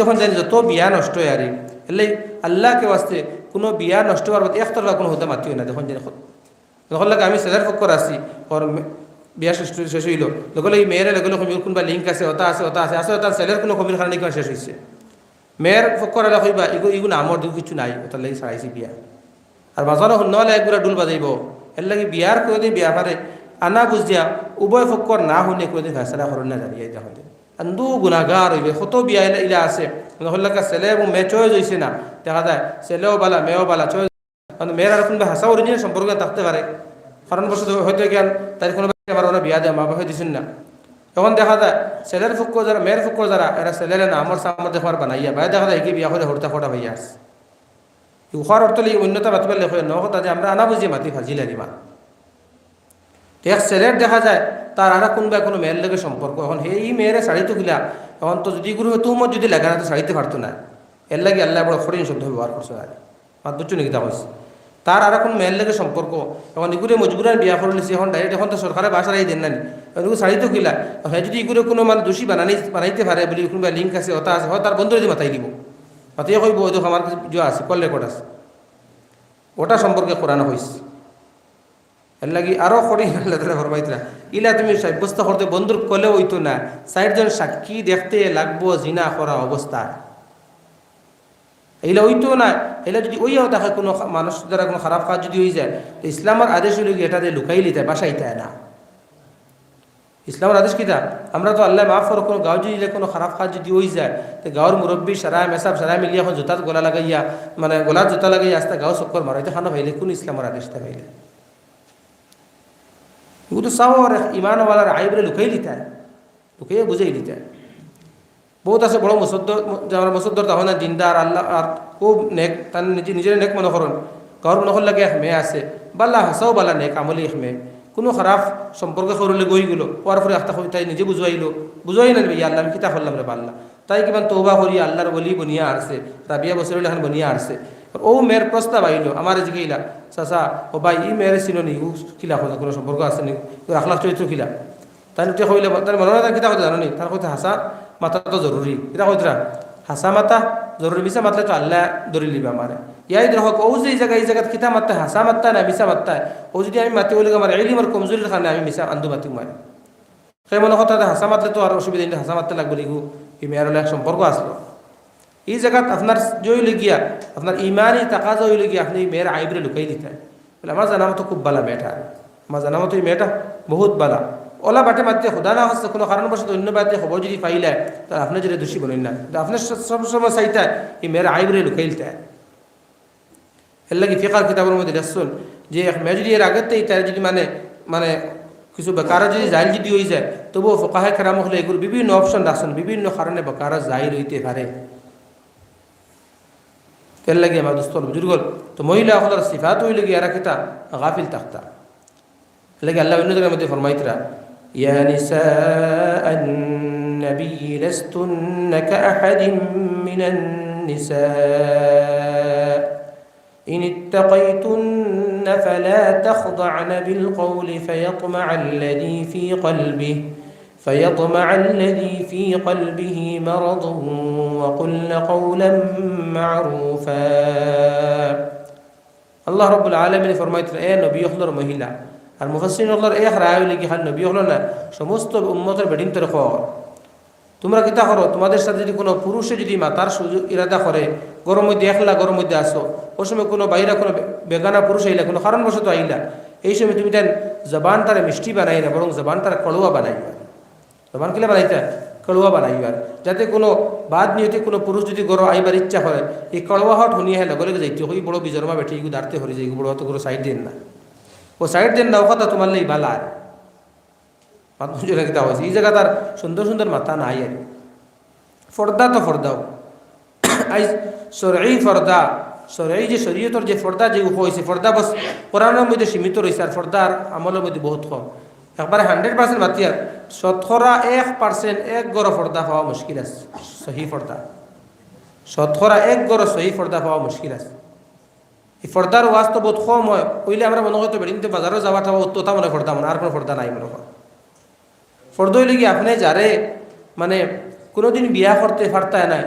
তখন জানি যত বিয়া নষ্ট হয় আরে, এলে আল্লাহকে বাস্তে কোনো বিয়া নষ্ট হওয়ার মতো একতলা কোনো হতে মাতিও না দেখুন জানি যখন লাগে আমি সেজার ফক্কর আছি ওর বিয়া শেষ শেষ হইল, লগে লগে মেয়েরে লগে লগে কমির কোনবা লিঙ্ক আছে, ওটা আছে ওটা আছে আছে তার ছেলের কোনো কমির কারণে কিমান শেষ হয়েছে মেয়ের ফক্কর এলা কইবা এগু এগুলো আমার দিকে কিছু নাই, ওটার লাগি ছাড়াইছি বিয়া। আর বাজারও শুনলে একগুলা ডুল বাজাইব। এর লাগে বিয়ার করে দিয়ে বিয়া পারে, আনা বুঝ দিয়া উভয় ফক্কর না শুনে করে দিয়ে ফেসলা করেন না জানিয়ে যখন আন্দু গুণাগার হইবে কত বিয়া ইলা আছে। নহল্লাকা ছেলে এবং মেয়ে চয়েস হয়েছে না। দেখা যায় ছেলেও বালা, মেয়েও বালা চয়েস মানে মেয়ের আর কোনোবা হাসা অরিজিনাল সম্পর্ক থাকতে পারে কারণ বছর হয়তো জ্ঞান তাই কোনো আমার ওরা বিয়া দেয়, মা বাবা দিছেন না। তখন দেখা যায় ছেলের ফুক্ক যারা মেয়ের ফুক্ক যারা এরা ছেলের না আমার সামর দেখার বানাইয়া ভাই দেখা যায় কি বিয়া করে হরতা ফটা ভাইয়া আছে। উখার অর্থ লাগি অন্যতা মাতিবার লেখ ন কথা যে আমরা আনা বুঝিয়ে মাতি ফাজিল আনিমা এক ছেলের দেখা যায়, তার আর কোনবা কোনো মেয়ের লগে সম্পর্ক। এখন সেই মেয়েরে শাড়িতে খুলা এখন তো যদি গুরু তোমার যদি লাগা না তো শাড়িতে পারতো না। এর লাগে আল্লাহ বড় ফরিন শব্দ ব্যবহার করছে আর মাত বুঝছ নাকি তা হয়েছে তার আর কোন মেয়ের লগে সম্পর্ক, এখন ইগুরে মজবুরান বিয়া করে লিছে, এখন ডাইরেক্ট এখন তো সরকারে বাসা রাই দেন না এগুলো শাড়িতে খুলা হ্যাঁ যদি ইগুরে কোনো মানে দোষী বানানি, বানাইতে পারে বলি কোনোবা লিঙ্ক আছে হতা আছে হয় তার বন্ধু যদি মাথায় দিব। মাতিয়ে কইব ওই আমার কাছে যা আছে, কল রেকর্ড আছে। ওটা সম্পর্কে কোরআন হয়েছে এর লাগি আরও করি ফরমাইতরা ইলা তুমি সাব্যস্ত করতে বন্ধুর কলে হইতো না। ষাটজন সাক্ষী দেখতে লাগবো, জিনা করা অবস্থায় এইলা হইতো না। এলা যদি ওইও দেখে কোনো মানুষ দ্বারা কোনো খারাপ কাজ যদি হয়ে যায়, তো ইসলামের আদেশ হইল কি এটাতে লুকাই লিতে বাসাইতে না। ইসলামের আদেশ কিতা আমরা তো আল্লাহ মাফ করো, কোনো গাঁও যদি কোনো খারাপ কাজ যদি হয়ে যায়, তো গাঁৱৰ মুরব্বী সারা মেসাব, সারা মিলিয়ে এখন জোতাত গলা লাগাইয়া মানে গলার জোতা লাগাইয়া আস্তে গাঁও চক্কর মারাইতে খানা ভাইলে, কোন ইসলামের আদেশটা ভাইলে? এগুলো চাও আর ইমানওয়ালার আইবরে লুকাই লিতে লুকাইয়া বুঝাই লিতে বহুত আছে বড় মুসদ্দর যারা মুসদ্দর তাহলে না দিনদার আল্লাহ, আর খুব নেক, তার নিজে নিজের নেক মনে করেন। গাঁৱৰ মনে লাগে মেয়ে আছে, বাল্লা হাসাও বালা নেক আমলি এক মেয়ে। কোনো খারাপ সম্পর্কে করলে গই গেলো পর পরে আস্তা তাই নিজে বুঝাইলো বুঝাই না ইয়া আল্লাহ কিতা করলাম রে বাল্লা। তাই কিমান তৌবা করি আল্লাহর বলি বনিয়া আসছে রাবিয়া বছর এখন বনিয়া আসছে ও মেয়ের প্রস্তাব আইলো আমার জিগাইলা চাচা ও ভাই, ই মেয়ের চিনো নি কিলা কথা কোনো সম্পর্ক আছে নি আখলাখ চরিত্র কিলা তাই এতিয়া কইলে তার মনে হয় কিতা কথা জানো নি তার কথা হাসা মাথা তো জরুরি কিতা কইতরা হাসা মাতা জরুরি মিছা মাতলে তো আল্লাহ ধরি লিবা আমারে ইয়াই দেখো ও যে এই এই জায়গাত কিতা মাত্তা হাসা মাত্তা না মিছা মাত্তা ও যদি আমি মাতি বলি আমার এলিমার কমজোরির কারণে আমি মিছা আন্দু মাতি মারি সেই মনে কথা হাসা মাতলে তো আর অসুবিধা হাসা মারতে লাগবে লিগু এই মেয়ের এক সম্পর্ক আসলো এই জায়গাত আপনার জয় গিয়া আপনার ইমানই টাকা জয় গিয়া আপনি মেয়ের আইবরে লুকাই দিতে। বলে আমার জানা মতো খুব বালা মেয়েটা আমার জানা মতো এই মেয়েটা বহুত বালা। ওলা বাটে মারতে খোদা না হচ্ছে কোনো কারণবশত অন্য বাদে খবর যদি পাইলে তাহলে আপনি যদি দোষী বলেন না। আপনি সবসময় চাইতে, এই মেয়ের আইবরে দিতে। এর লাগে ফিকার কিতাবের মধ্যে দেখছেন যে এক মেয়ে যদি এর আগেতেই তার যদি মানে মানে কিছু বেকার যদি জাইল যদি হয়ে যায়, তবুও ফোকাহে খেরাম হলে এগুলো বিভিন্ন অপশন রাখছেন বিভিন্ন কারণে বেকার জাইল হইতে পারে এর লাগে আমার দোস্তর বুজুর্গ তো মহিলা হলার সিফাত হইলে গিয়ে এরা কিতা গাফিল তাক্তা এর লাগে আল্লাহ অন্য জায়গার মধ্যে ফরমাইতরা يا نساء النبي لستن كأحد من النساء إن اتقيتن فلا تخضعن بالقول فيطمع الذي في قلبه فيطمع الذي في قلبه مرض وقلن قولا معروفا الله رب العالمين فرمایت এ নবী হলর মহিলা আর মুফাসসিরিন হলর এক রায় লাগি খান নবী হল না সমস্ত উম্মতের বেডিন তরে খর তোমরা কিতা করো তোমাদের সাথে যদি কোনো পুরুষে যদি মাতার সুযোগ ইরাদা করে গরম মধ্যে একলা গরম মধ্যে আসো ওই সময় কোনো বাইরে কোনো বেগানা পুরুষ আইলা কোনো কারণবশত আইলা এই সময় তুমি তেন জবান তারা মিষ্টি বানাই না বরং জবান তারা কড়ুয়া বানাইবা জবান কিলে বানাইতা কড়ুয়া বানাইবার। যাতে কোনো বাদ নিয়তে, কোনো পুরুষ যদি গরম আইবার ইচ্ছা করে এই কড়ুয়া হট শুনিয়ে লগে লগে যাইতে হই, বড় বিজরমা বেঠি এগুলো দাঁড়তে হরি যাই বড় তো কোনো সাইড দেন না। ও সাইড দেন না, ও কথা তোমার লাই বালা আর। মাত বুঝে হয়েছে এই জায়গা তার সুন্দর সুন্দর মাথা নাই আর। ফর্দা তো ফর্দাও। আই, সরই ফর্দা। সরই যে শরীয়তর যে ফর্দা যে হয়েছে ফর্দা বস, কোরআনের মধ্যে সীমিত রয়েছে আর ফর্দার আমলের মধ্যে বহুত কম। একবারে হান্ড্রেড পার্সেন্ট মাতিয়ার শতকরা এক পার্সেন্ট এক গড় ফর্দা পাওয়া মুশকিল আছে, সহি ফর্দা। শতকরা এক গড় সহি ফর্দা পাওয়া মুশকিল আছে। এই ফর্দার ওয়াজ তো বহুত কম হয়, কইলে আমরা মনে করতে পারি, কিন্তু বাজারও যাওয়াটা অত্যতা মনে ফর্দা মনে আর কোনো ফর্দা নাই মনে হয় ফর্দ হইলে কি, আপনি যারে মানে কোনোদিন বিয়া করতে পারতায় না